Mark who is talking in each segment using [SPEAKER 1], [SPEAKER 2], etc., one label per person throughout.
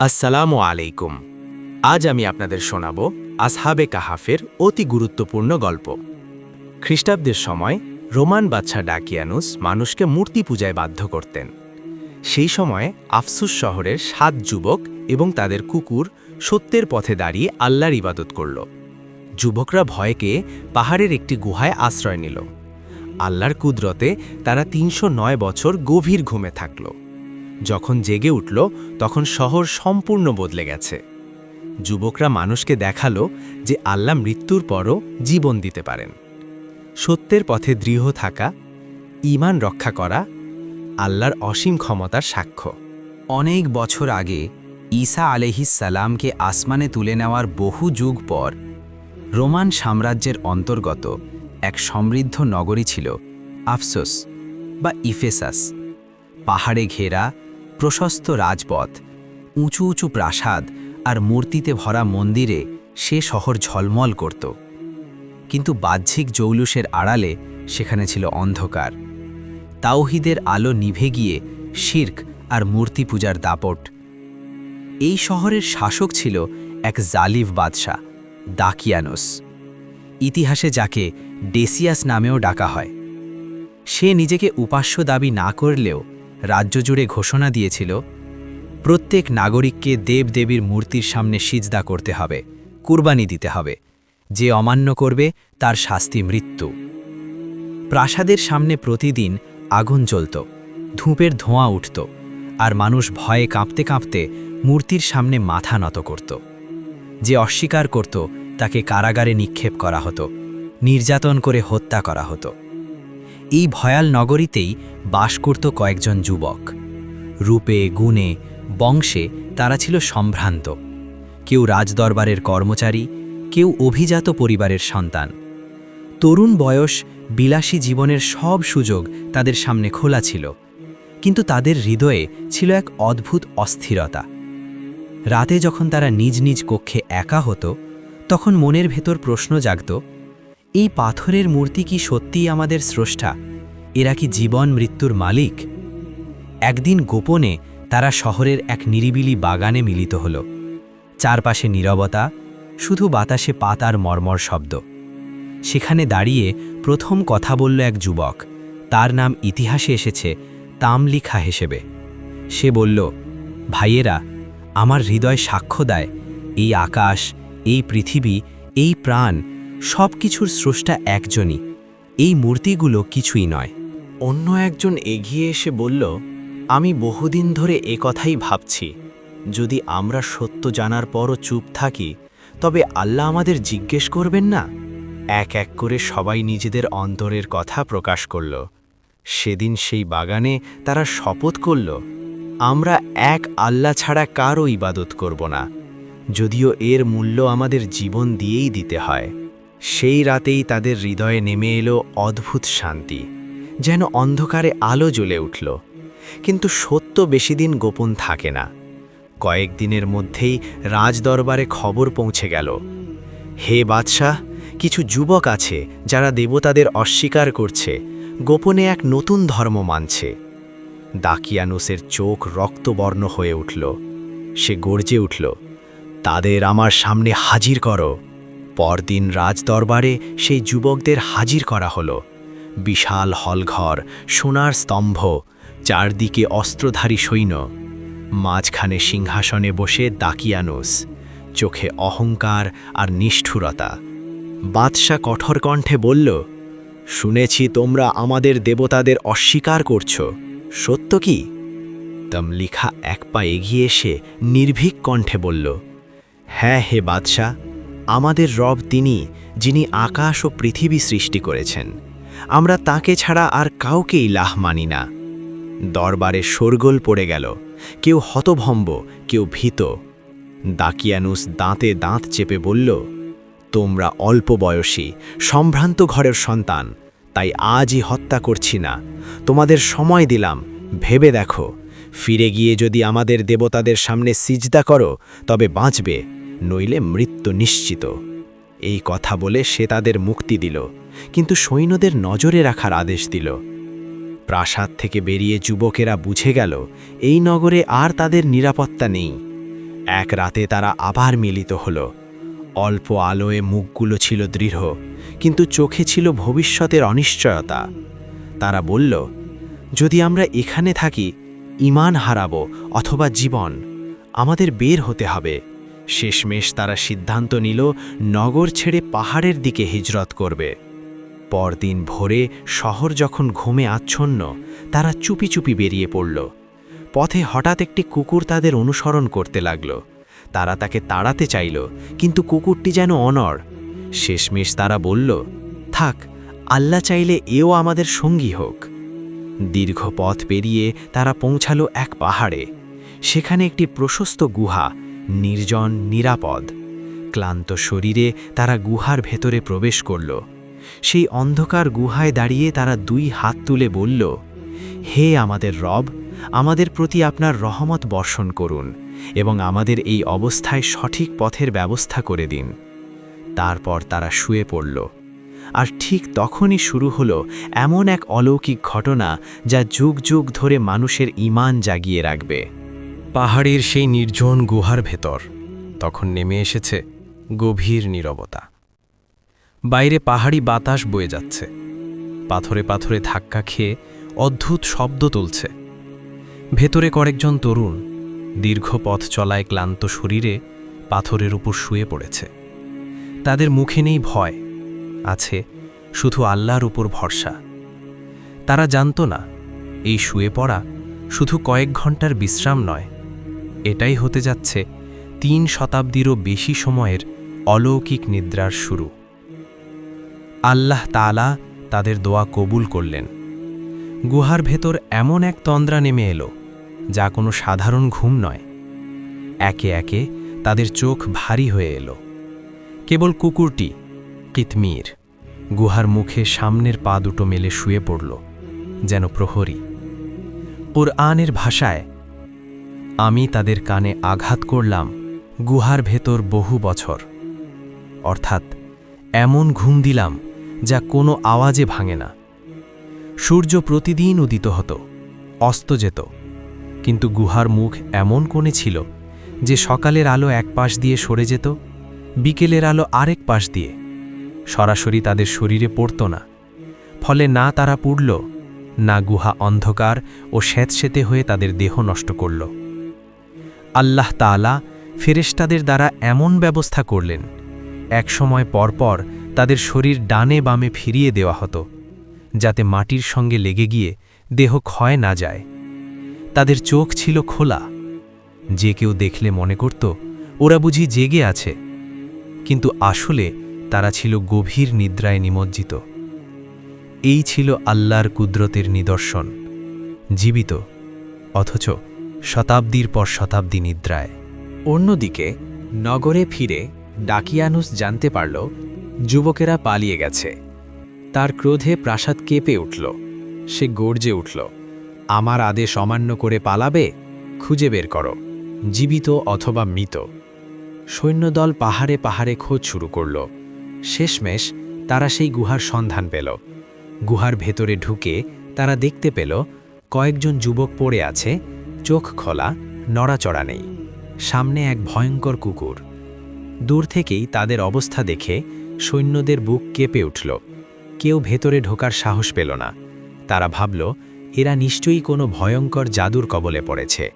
[SPEAKER 1] আসসালামু আলাইকুম। আজ আমি আপনাদের শোনাব আসহাবে কাহাফের অতি গুরুত্বপূর্ণ গল্প। খ্রিস্টাব্দের সময় রোমান বাদশাহ ডাকিয়ানুস মানুষকে মূর্তি পূজায় বাধ্য করতেন। সেই সময় আফসুস শহরের সাত যুবক এবং তাদের কুকুর সত্যের পথে দাঁড়িয়ে আল্লাহর ইবাদত করল। যুবকরা ভয়কে পাহাড়ের একটি গুহায় আশ্রয় নিল। আল্লাহর কুদরতে তারা তিনশো নয় বছর গভীর ঘুমে থাকল। যখন জেগে উঠল, তখন শহর সম্পূর্ণ বদলে গেছে। যুবকরা মানুষকে দেখাল যে আল্লাহ মৃত্যুর পরও জীবন দিতে পারেন। সত্যের পথে দৃঢ় থাকা, ঈমান রক্ষা করা আল্লাহর অসীম ক্ষমতার সাক্ষ্য।
[SPEAKER 2] অনেক বছর আগে ঈসা আলহিসাল্লামকে আসমানে তুলে নেওয়ার বহু যুগ পর রোমান সাম্রাজ্যের অন্তর্গত এক সমৃদ্ধ নগরী ছিল আফসোস বা ইফেসাস। পাহাড়ে ঘেরা প্রশস্ত রাজপথ, উঁচু উঁচু প্রাসাদ আর মূর্তিতে ভরা মন্দিরে সে শহর ঝলমল করত। কিন্তু বাহ্যিক জৌলুসের আড়ালে সেখানে ছিল অন্ধকার। তাওহিদের আলো নিভে গিয়ে শির্ক আর মূর্তি পূজার দাপট। এই শহরের শাসক ছিল এক জালিফ বাদশাহ, দাকিয়ানোস। ইতিহাসে যাকে ডেসিয়াস নামেও ডাকা হয়। সে নিজেকে উপাস্য দাবি না করলেও রাজ্য জুড়ে ঘোষণা দিয়েছিল, প্রত্যেক নাগরিককে দেবদেবীর মূর্তির সামনে সিজদা করতে হবে, কুরবানি দিতে হবে। যে অমান্য করবে, তার শাস্তি মৃত্যু। প্রাসাদের সামনে প্রতিদিন আগুন জ্বলত, ধূপের ধোঁয়া উঠত, আর মানুষ ভয়ে কাঁপতে কাঁপতে মূর্তির সামনে মাথা নত করত। যে অস্বীকার করত, তাকে কারাগারে নিক্ষেপ করা হতো, নির্যাতন করে হত্যা করা হতো। এই ভয়াল নগরীতেই বাস করত কয়েকজন যুবক। রূপে, গুণে, বংশে তারা ছিল সম্ভ্রান্ত। কেউ রাজদরবারের কর্মচারী, কেউ অভিজাত পরিবারের সন্তান। তরুণ বয়স, বিলাসী জীবনের সব সুযোগ তাদের সামনে খোলা ছিল। কিন্তু তাদের হৃদয়ে ছিল এক অদ্ভুত অস্থিরতা। রাতে যখন তারা নিজ নিজ কক্ষে একা হতো, তখন মনের ভেতর প্রশ্ন জাগত এই পাথরের মূর্তি কি সত্যিই আমাদের স্রষ্টা? এরা কি জীবন মৃত্যুর মালিক? একদিন গোপনে তারা শহরের এক নিরিবিলি বাগানে মিলিত হল। চারপাশে নীরবতা, শুধু বাতাসে পাতার মর্মর শব্দ। সেখানে দাঁড়িয়ে প্রথম কথা বলল এক যুবক। তার নাম ইতিহাসে এসেছে তামলিখা হিসেবে। সে বলল, ভাইয়েরা, আমার হৃদয় সাক্ষ্য দেয়, এই আকাশ, এই পৃথিবী, এই প্রাণ সব কিছুর স্রষ্টা একজনই। এই মূর্তিগুলো কিছুই নয়।
[SPEAKER 1] অন্য একজন এগিয়ে এসে বলল, আমি বহুদিন ধরে এ কথাই ভাবছি। যদি আমরা সত্য জানার পরও চুপ থাকি, তবে আল্লাহ আমাদের জিজ্ঞেস করবেন না? এক এক করে সবাই নিজেদের অন্তরের কথা প্রকাশ করল। সেদিন সেই বাগানে তারা শপথ করল, আমরা এক আল্লাহ ছাড়া কারও ইবাদত করব না। যদিও এর মূল্য আমাদের জীবন দিয়েই দিতে হয়। সেই রাতেই তাদের হৃদয়ে নেমে এলো অদ্ভুত শান্তি, যেন অন্ধকারে আলো জ্বলে উঠল। কিন্তু সত্য বেশি দিন গোপন থাকে না। কয়েকদিনের মধ্যেই রাজদরবারে খবর পৌঁছে গেল। হে বাদশাহ, কিছু যুবক আছে যারা দেবতাদের অস্বীকার করছে, গোপনে এক নতুন ধর্ম মানছে। দাকিয়ানুসের চোখ রক্তবর্ণ হয়ে উঠল। সে গর্জে উঠল, তাদের আমার সামনে হাজির করো। পরদিন রাজদরবারে সেই যুবকদের হাজির করা হলো। বিশাল হলঘর, সোনার স্তম্ভ, চারদিকে অস্ত্রধারী সৈন্য। মাঝখানে সিংহাসনে বসে দাকিয়ানুস। চোখে অহংকার আর নিষ্ঠুরতা। বাদশা কঠোর কণ্ঠে বলল, শুনেছি তোমরা আমাদের দেবতাদের অস্বীকার করছ। সত্য কি? তমলিখা এক পা এগিয়ে এসে নির্ভীক কণ্ঠে বলল হ্যাঁ হে বাদশাহ আমাদের রব তিনি, যিনি আকাশ ও পৃথিবী সৃষ্টি করেছেন। আমরা তাকে ছাড়া আর কাউকেই লাহ মানি না। দরবারে শোরগোল পড়ে গেল। কেউ হতভম্ব, কেউ ভীত। দাকিয়ানুস দাঁতে দাঁত চেপে বলল, তোমরা অল্প বয়সী, সম্ভ্রান্ত ঘরের সন্তান, তাই আজই হত্যা করছি না। তোমাদের সময় দিলাম, ভেবে দেখো। ফিরে গিয়ে যদি আমাদের দেবতাদের সামনে সিজদা করো, তবে বাঁচবে। নইলে মৃত্যু নিশ্চিত। এই কথা বলে সে তাদের মুক্তি দিল, কিন্তু সৈন্যদের নজরে রাখার আদেশ দিল। প্রাসাদ থেকে বেরিয়ে যুবকেরা বুঝে গেল, এই নগরে আর তাদের নিরাপত্তা নেই। এক রাতে তারা আবার মিলিত হল। অল্প আলোয় মুখগুলো ছিল দৃঢ়, কিন্তু চোখে ছিল ভবিষ্যতের অনিশ্চয়তা। তারা বলল, যদি আমরা এখানে থাকি, ইমান হারাবো অথবা জীবন, আমাদের বের হতে হবে। শেষমেশ তারা সিদ্ধান্ত নিল, নগর ছেড়ে পাহাড়ের দিকে হিজরত করবে। পরদিন ভোরে শহর যখন ঘুমে আচ্ছন্ন, তারা চুপি চুপি বেরিয়ে পড়ল। পথে হঠাৎ একটি কুকুর তাদের অনুসরণ করতে লাগল। তারা তাকে তাড়াতে চাইল, কিন্তু কুকুরটি যেন অনড়। শেষমেশ তারা বলল, থাক, আল্লাহ চাইলে এও আমাদের সঙ্গী হোক। দীর্ঘ পথ পেরিয়ে তারা পৌঁছালো এক পাহাড়ে। সেখানে একটি প্রশস্ত গুহা নির্জন, নিরাপদ। ক্লান্ত শরীরে তারা গুহার ভেতরে প্রবেশ করল। সেই অন্ধকার গুহায় দাঁড়িয়ে তারা দুই হাত তুলে বলল, হে আমাদের রব, আমাদের প্রতি আপনার রহমত বর্ষণ করুন এবং আমাদের এই অবস্থায় সঠিক পথের ব্যবস্থা করে দিন। তারপর তারা শুয়ে পড়ল। আর ঠিক তখনই শুরু হলো এমন এক অলৌকিক ঘটনা যা যুগ যুগ ধরে মানুষের ইমান জাগিয়ে রাখবে।
[SPEAKER 3] পাহাড়ের সেই নির্জন গুহার ভেতর, তখন নেমে এসেছে গভীর নীরবতা। বাইরে পাহাড়ি বাতাস বয়ে যাচ্ছে। পাথরে পাথরে ধাক্কা খেয়ে অদ্ভুত শব্দ তুলছে। ভেতরে কয়েকজন তরুণ দীর্ঘ পথ চলায় ক্লান্ত শরীরে পাথরের উপর শুয়ে পড়েছে। তাদের মুখে নেই ভয়, আছে শুধু আল্লাহর উপর ভরসা। তারা জানত না, এই শুয়ে পড়া শুধু কয়েক ঘণ্টার বিশ্রাম নয় এটাই হতে যাচ্ছে তিন শতাব্দীরও বেশি সময়ের অলৌকিক নিদ্রার শুরু। আল্লাহ তালা তাদের দোয়া কবুল করলেন। গুহার ভেতর এমন এক তন্দ্রা নেমে এলো, যা কোনো সাধারণ ঘুম নয়। একে একে তাদের চোখ ভারী হয়ে এলো। কেবল কুকুরটি, কিতমির, গুহার মুখে সামনের পা দুটো মেলে শুয়ে পড়ল, যেন প্রহরী। কোরআনের ভাষায় আমি তাদের কানে আঘাত করলাম গুহার ভেতর বহু বছর। অর্থাৎ এমন ঘুম দিলাম যা কোনো আওয়াজে ভাঙে না। সূর্য প্রতিদিন উদিত হতো, অস্ত যেত। কিন্তু গুহার মুখ এমন কোণে ছিল যে সকালের আলো এক পাশ দিয়ে সরে যেত, বিকেলের আলো আরেক পাশ দিয়ে। সরাসরি তাদের শরীরে পড়ত না, ফলে না তারা পুড়ল, না গুহা অন্ধকার ও স্যাঁতসেতে হয়ে তাদের দেহ নষ্ট করল। আল্লাহ তালা ফেরেশতাদের দ্বারা এমন ব্যবস্থা করলেন। একসময় পরপর তাদের শরীর ডানে বামে ফিরিয়ে দেওয়া হতো, যাতে মাটির সঙ্গে লেগে গিয়ে দেহ ক্ষয় না যায়। তাদের চোখ ছিল খোলা। যে কেউ দেখলে মনে করত, ওরা বুঝি জেগে আছে। কিন্তু আসলে তারা ছিল গভীর নিদ্রায় নিমজ্জিত। এই ছিল আল্লাহর কুদরতের নিদর্শন, জীবিত, অথচ শতাব্দীর পর শতাব্দী নিদ্রায়।
[SPEAKER 1] অন্যদিকে, নগরে ফিরে ডাকিয়ানুস জানতে পারল, যুবকেরা পালিয়ে গেছে। তার ক্রোধে প্রাসাদ কেঁপে উঠল। সে গর্জে উঠল, আমার আদেশ অমান্য করে পালাবে? খুঁজে বের করো, জীবিত অথবা মৃত। সৈন্যদল পাহাড়ে পাহাড়ে খোঁজ শুরু করল। শেষমেশ তারা সেই গুহার সন্ধান পেল। গুহার ভেতরে ঢুকে তারা দেখতে পেল, কয়েকজন যুবক পড়ে আছে চোখ খোলা, নড়াচড়া নেই। সামনে এক ভয়ঙ্কর কুকুর। দূর থেকেই তাদের অবস্থা দেখে সৈন্যদের বুক কেঁপে উঠল। কেউ ভেতরে ঢোকার সাহস পেল না। তারা ভাবল, এরা নিশ্চয়ই কোনো ভয়ঙ্কর জাদুর কবলে পড়েছে।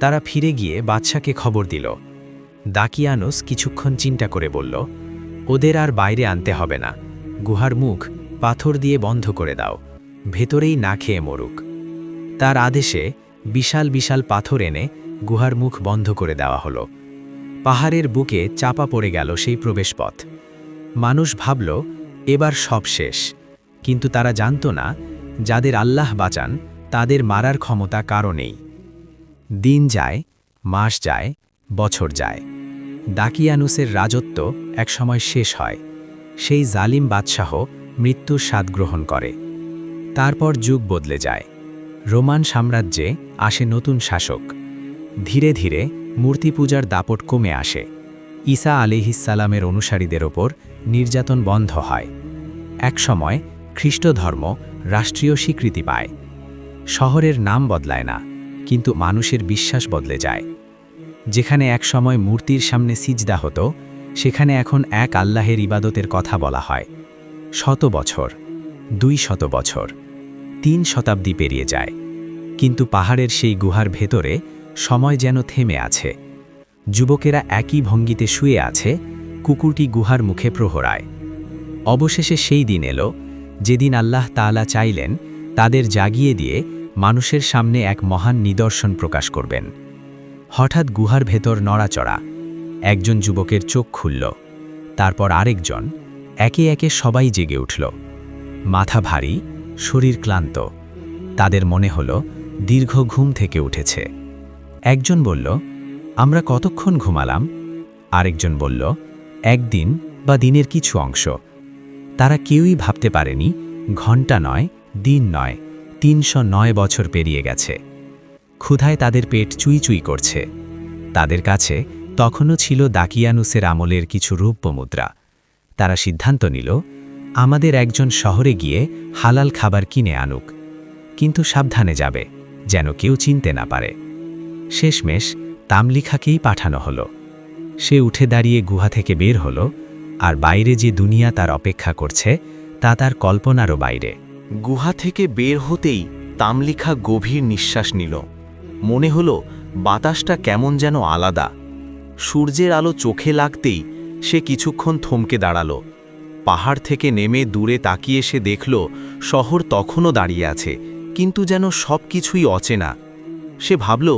[SPEAKER 1] তারা ফিরে গিয়ে বাদশাকে খবর দিল। দাকিয়ানুস কিছুক্ষণ চিন্তা করে বলল, ওদের আর বাইরে আনতে হবে না। গুহার মুখ পাথর দিয়ে বন্ধ করে দাও। ভেতরেই না খেয়ে মরুক। তার আদেশে বিশাল বিশাল পাথর এনে গুহার মুখ বন্ধ করে দেওয়া হলো। পাহাড়ের বুকে চাপা পড়ে গেল সেই প্রবেশপথ। মানুষ ভাবল, এবার সব শেষ। কিন্তু তারা জানত না, যাদের আল্লাহ বাঁচান, তাদের মারার ক্ষমতা কারও নেই। দিন যায়, মাস যায়, বছর যায়। দাকিয়ানুসের রাজত্ব একসময় শেষ হয়। সেই জালিম বাদশাহ মৃত্যুর স্বাদ গ্রহণ করে। তারপর যুগ বদলে যায়। রোমান সাম্রাজ্যে আসে নতুন শাসক। ধীরে ধীরে মূর্তি পূজার দাপট কমে আসে। ঈসা আলিহিসালামের অনুসারীদের ওপর নির্যাতন বন্ধ হয়। একসময় খ্রিস্ট ধর্ম রাষ্ট্রীয় স্বীকৃতি পায়। শহরের নাম বদলায় না, কিন্তু মানুষের বিশ্বাস বদলে যায়।
[SPEAKER 2] যেখানে এক সময় মূর্তির সামনে সিজদা হতো, সেখানে এখন এক আল্লাহের ইবাদতের কথা বলা হয়। শত বছর, দুই শত বছর। তিন শতাব্দী পেরিয়ে যায়। কিন্তু পাহাড়ের সেই গুহার ভেতরে সময় যেন থেমে আছে। যুবকেরা একই ভঙ্গিতে শুয়ে আছে, কুকুরটি গুহার মুখে প্রহরায়। অবশেষে সেই দিন এলো, যেদিন আল্লাহ তাআলা চাইলেন তাদের জাগিয়ে দিয়ে মানুষের সামনে এক মহান নিদর্শন প্রকাশ করবেন। হঠাৎ গুহার ভেতর নড়াচড়া, একজন যুবকের চোখ খুলল, তারপর আরেকজন, একে একে সবাই জেগে উঠল। মাথা ভারী শরীর ক্লান্ত। তাদের মনে হলো, দীর্ঘ ঘুম থেকে উঠেছে। একজন বলল, আমরা কতক্ষণ ঘুমালাম? আরেকজন বলল, একদিন বা দিনের কিছু অংশ। তারা কেউই ভাবতে পারেনি, ঘণ্টা নয়, দিন নয়, তিনশো নয় বছর পেরিয়ে গেছে। ক্ষুধায় তাদের পেট চুই চুই করছে। তাদের কাছে তখনও ছিল দাকিয়ানুসের আমলের কিছু রূপ্য মুদ্রা। তারা সিদ্ধান্ত নিল আমাদের একজন শহরে গিয়ে হালাল খাবার কিনে আনুক। কিন্তু সাবধানে যাবে, যেন কেউ চিনতে না পারে। শেষমেশ তামলিখাকেই পাঠানো হলো। সে উঠে দাঁড়িয়ে গুহা থেকে বের হলো, আর বাইরে যে দুনিয়া তার অপেক্ষা করছে, তা তার কল্পনারও বাইরে।
[SPEAKER 1] গুহা থেকে বের হতেই তামলিখা গভীর নিঃশ্বাস নিল। মনে হলো, বাতাসটা কেমন যেন আলাদা। সূর্যের আলো চোখে লাগতেই সে কিছুক্ষণ থমকে দাঁড়াল। পাহাড় থেকে নেমে দূরে তাকিয়ে সে দেখল, শহর তখনও দাঁড়িয়ে আছে, কিন্তু যেন সব কিছুই অচেনা। সে ভাবল,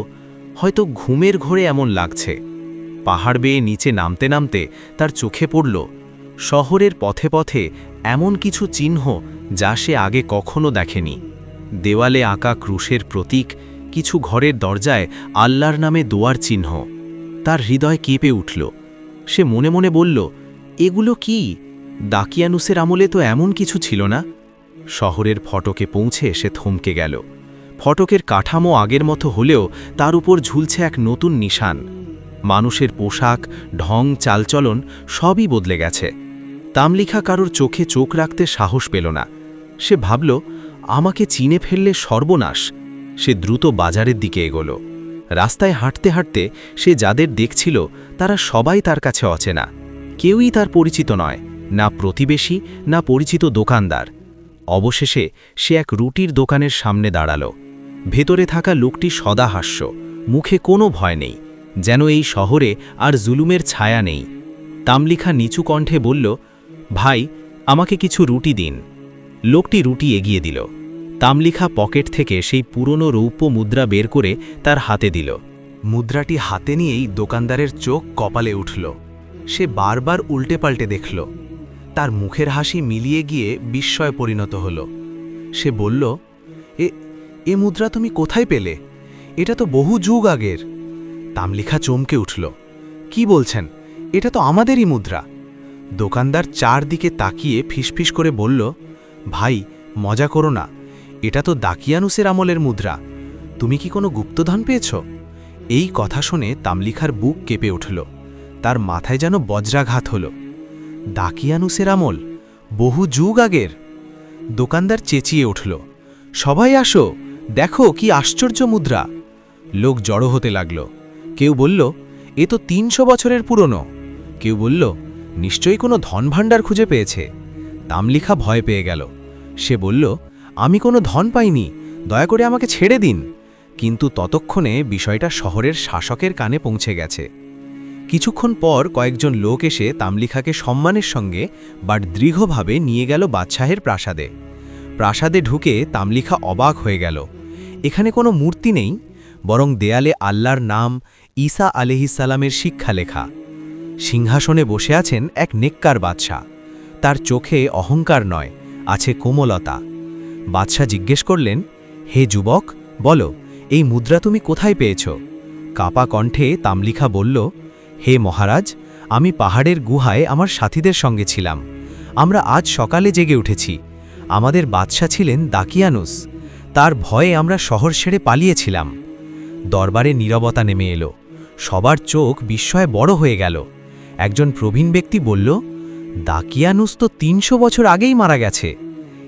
[SPEAKER 1] হয়তো ঘুমের ঘোরে এমন লাগছে। পাহাড় বেয়ে নিচে নামতে নামতে তার চোখে পড়ল, শহরের পথে পথে এমন কিছু চিহ্ন যা সে আগে কখনো দেখেনি। দেওয়ালে আঁকা ক্রুশের প্রতীক, কিছু ঘরের দরজায় আল্লাহর নামে দোয়ার চিহ্ন। তার হৃদয় কেঁপে উঠল। সে মনে মনে বলল, এগুলো কি? দাকিয়ানুসের আমলে তো এমন কিছু ছিল না। শহরের ফটকে পৌঁছে সে থমকে গেল। ফটকের কাঠামো আগের মতো হলেও তার উপর ঝুলছে এক নতুন নিশান। মানুষের পোশাক, ঢং, চালচলন সবই বদলে গেছে। তামলিখা কারোর চোখে চোখ রাখতে সাহস পেল না। সে ভাবল, আমাকে চিনে ফেললে সর্বনাশ। সে দ্রুত বাজারের দিকে এগোল। রাস্তায় হাঁটতে হাঁটতে সে যাদের দেখছিল, তারা সবাই তার কাছে অচেনা। কেউই তার পরিচিত নয়। না প্রতিবেশী, না পরিচিত দোকানদার। অবশেষে সে এক রুটির দোকানের সামনে দাঁড়াল। ভেতরে থাকা লোকটি সদাহাস্য, মুখে কোনো ভয় নেই, যেন এই শহরে আর জুলুমের ছায়া নেই। তামলিখা নিচু কণ্ঠে বলল, ভাই, আমাকে কিছু রুটি দিন। লোকটি রুটি এগিয়ে দিল। তামলিখা পকেট থেকে সেই পুরনো রৌপ্য মুদ্রা বের করে তার হাতে দিল। মুদ্রাটি হাতে নিয়েই দোকানদারের চোখ কপালে উঠল। সে বারবার উল্টে পাল্টে দেখল। তার মুখের হাসি মিলিয়ে গিয়ে বিস্ময় পরিণত হল। সে বলল, এ এ মুদ্রা তুমি কোথায় পেলে? এটা তো বহু যুগ আগের। তামলিখা চমকে উঠল, কি বলছেন? এটা তো আমাদেরই মুদ্রা। দোকানদার চারদিকে তাকিয়ে ফিসফিস করে বলল, ভাই, মজা করো না, এটা তো দাকিয়ানুসের আমলের মুদ্রা। তুমি কি কোনো গুপ্তধন পেয়েছ? এই কথা শুনে তামলিখার বুক কেঁপে উঠল, তার মাথায় যেন বজ্রাঘাত হল। দাকিয়ানুসের আমল, বহু যুগ আগের। দোকানদার চেঁচিয়ে উঠল, সবাই আসো, দেখো কি আশ্চর্য মুদ্রা। লোক জড়ো হতে লাগল, কেউ বলল, এ তো তিনশো বছরের পুরনো। কেউ বলল, নিশ্চয়ই কোনো ধনভাণ্ডার খুঁজে পেয়েছে। তামলিখা ভয় পেয়ে গেল, সে বলল, আমি কোনো ধন পাইনি, দয়া করে আমাকে ছেড়ে দিন। কিন্তু ততক্ষণে বিষয়টা শহরের শাসকের কানে পৌঁছে গেছে। কিছুক্ষণ পর কয়েকজন লোক এসে তামলিখাকে সম্মানের সঙ্গে, বাট দৃঢ়ভাবে নিয়ে গেল বাদশাহের প্রাসাদে। প্রাসাদে ঢুকে তামলিখা অবাক হয়ে গেল। এখানে কোনো মূর্তি নেই, বরং দেয়ালে আল্লাহর নাম ঈসা আলহিসাল্লামের শিক্ষা লেখা। সিংহাসনে বসে আছেন এক নেককার বাদশাহ। তার চোখে অহংকার নয়, আছে কোমলতা। বাদশাহ জিজ্ঞেস করলেন, হে যুবক, বলো, এই মুদ্রা তুমি কোথায় পেয়েছ? কাপা কণ্ঠে তামলিখা বলল হে মহারাজ, আমি পাহাড়ের গুহায় আমার সাথীদের সঙ্গে ছিলাম। আমরা আজ সকালে জেগে উঠেছি। আমাদের বাদশাহ ছিলেন দাকিয়ানুস। তার ভয়ে আমরা শহর ছেড়ে পালিয়েছিলাম। দরবারে নীরবতা নেমে এলো। সবার চোখ বিস্ময়ে বড় হয়ে গেল। একজন প্রবীণ ব্যক্তি বলল, দাকিয়ানুস তো তিনশো বছর আগেই মারা গেছে।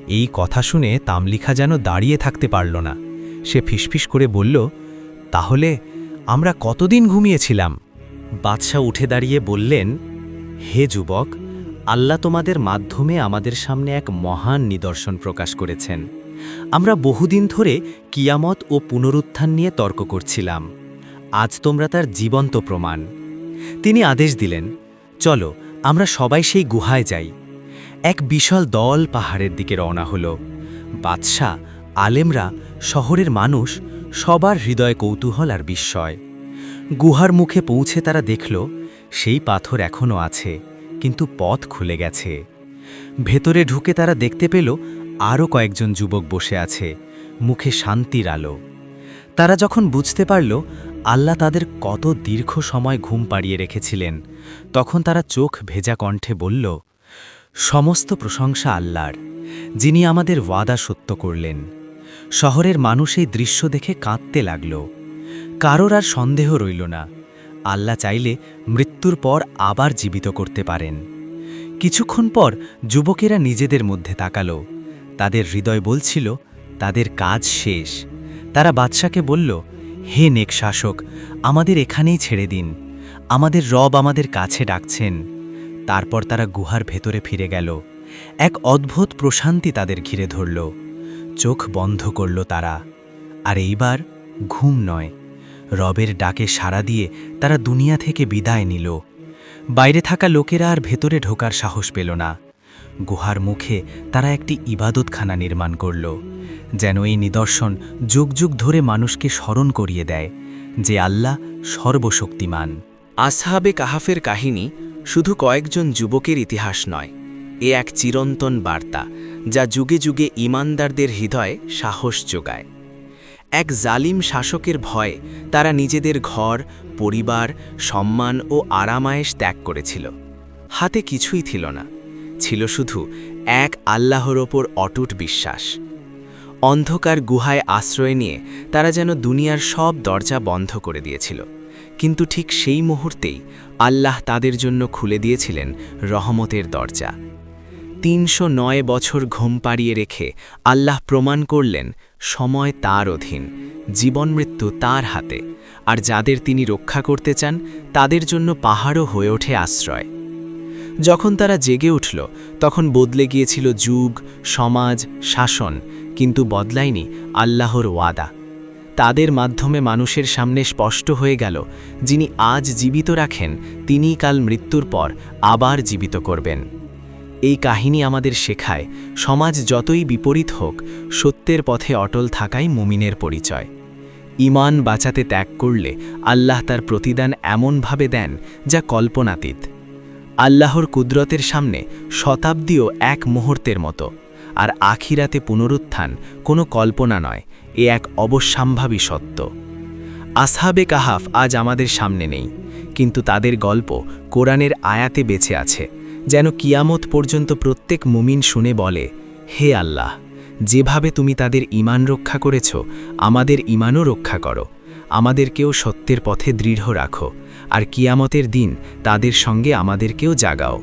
[SPEAKER 1] এই কথা শুনে তামলিখা যেন দাঁড়িয়ে থাকতে পারল না। সে ফিসফিস করে বলল, তাহলে আমরা কতদিন ঘুমিয়েছিলাম? বাদশাহ উঠে দাঁড়িয়ে বললেন, হে যুবক, আল্লাহ তোমাদের মাধ্যমে আমাদের সামনে এক মহান নিদর্শন প্রকাশ করেছেন। আমরা বহুদিন ধরে কিয়ামত ও পুনরুত্থান নিয়ে তর্ক করছিলাম। আজ তোমরা তার জীবন্ত প্রমাণ। তিনি আদেশ দিলেন, চলো, আমরা সবাই সেই গুহায় যাই। এক বিশাল দল পাহাড়ের দিকে রওনা হল। বাদশাহ, আলেমরা, শহরের মানুষ, সবার হৃদয় কৌতূহল আর বিস্ময়। গুহার মুখে পৌঁছে তারা দেখল, সেই পাথর এখনও আছে, কিন্তু পথ খুলে গেছে। ভেতরে ঢুকে তারা দেখতে পেল আরও কয়েকজন যুবক বসে আছে, মুখে শান্তির আলো। তারা যখন বুঝতে পারল, আল্লাহ তাদের কত দীর্ঘ সময় ঘুম পাড়িয়ে রেখেছিলেন, তখন তারা চোখ ভেজা কণ্ঠে বলল, সমস্ত প্রশংসা আল্লাহর, যিনি আমাদের ওয়াদা সত্য করলেন। শহরের মানুষ এই দৃশ্য দেখে কাঁদতে লাগল। কারোর আর সন্দেহ রইল না। আল্লাহ চাইলে মৃত্যুর পর আবার জীবিত করতে পারেন। কিছুক্ষণ পর যুবকেরা নিজেদের মধ্যে তাকালো। তাদের হৃদয় বলছিল, তাদের কাজ শেষ। তারা বাদশাকে বলল, হে নেক শাসক, আমাদের এখানেই ছেড়ে দিন। আমাদের রব আমাদের কাছে ডাকছেন। তারপর তারা গুহার ভেতরে ফিরে গেল। এক অদ্ভুত প্রশান্তি তাদের ঘিরে ধরল। চোখ বন্ধ করল তারা। আর এইবার ঘুম নয়। রবের ডাকে সাড়া দিয়ে তারা দুনিয়া থেকে বিদায় নিল। বাইরে থাকা লোকেরা আর ভেতরে ঢোকার সাহস পেল না। গুহার মুখে তারা একটি ইবাদতখানা নির্মাণ করল, যেন এই নিদর্শন যুগ যুগ ধরে মানুষকে স্মরণ করিয়ে দেয় যে আল্লাহ সর্বশক্তিমান।
[SPEAKER 2] আসহাবে কাহাফের কাহিনী শুধু কয়েকজন যুবকের ইতিহাস নয়, এ এক চিরন্তন বার্তা যা যুগে যুগে ইমানদারদের হৃদয়ে সাহস যোগায়। এক জালিম শাসকের ভয়ে তারা নিজেদের ঘর, পরিবার, সম্মান ও আরামায়েশ ত্যাগ করেছিল। হাতে কিছুই ছিল না। ছিল শুধু এক আল্লাহর ওপর অটুট বিশ্বাস। অন্ধকার গুহায় আশ্রয় নিয়ে তারা যেন দুনিয়ার সব দরজা বন্ধ করে দিয়েছিল। কিন্তু ঠিক সেই মুহূর্তেই আল্লাহ তাদের জন্য খুলে দিয়েছিলেন রহমতের দরজা। তিনশো নয় বছর ঘুম পাড়িয়ে রেখে আল্লাহ প্রমাণ করলেন, সময় তার অধীন, জীবন মৃত্যু তার হাতে, আর যাদের তিনি রক্ষা করতে চান, তাদের জন্য পাহাড়ও হয়ে ওঠে আশ্রয়। যখন তারা জেগে উঠল, তখন বদলে গিয়েছিল যুগ, সমাজ, শাসন, কিন্তু বদলায়নি আল্লাহর ওয়াদা। তাদের মাধ্যমে মানুষের সামনে স্পষ্ট হয়ে গেল, যিনি আজ জীবিত রাখেন তিনি কাল মৃত্যুর পর আবার জীবিত করবেন। এই কাহিনী আমাদের শেখায়, সমাজ যতই বিপরীত হোক, সত্যের পথে অটল থাকাই মুমিনের পরিচয়। ইমান বাঁচাতে ত্যাগ করলে আল্লাহ তার প্রতিদান এমনভাবে দেন যা কল্পনাতীত। আল্লাহর কুদরতের সামনে শতাব্দীও এক মুহূর্তের মতো, আর আখিরাতে পুনরুত্থান কোনো কল্পনা নয়, এ এক অবশ্যম্ভাবী সত্য। আসহাবে কাহাফ আজ আমাদের সামনে নেই, কিন্তু তাদের গল্প কোরআনের আয়াতে বেঁচে আছে। যেন কিয়ামত পর্যন্ত প্রত্যেক মুমিন শুনে বলে, হে আল্লাহ, যেভাবে তুমি তাদের ইমান রক্ষা করেছ, আমাদের ইমানও রক্ষা করো। আমাদেরকেও সত্যের পথে দৃঢ় রাখো, আর কিয়ামতের দিন তাদের সঙ্গে আমাদেরকেও জাগাও।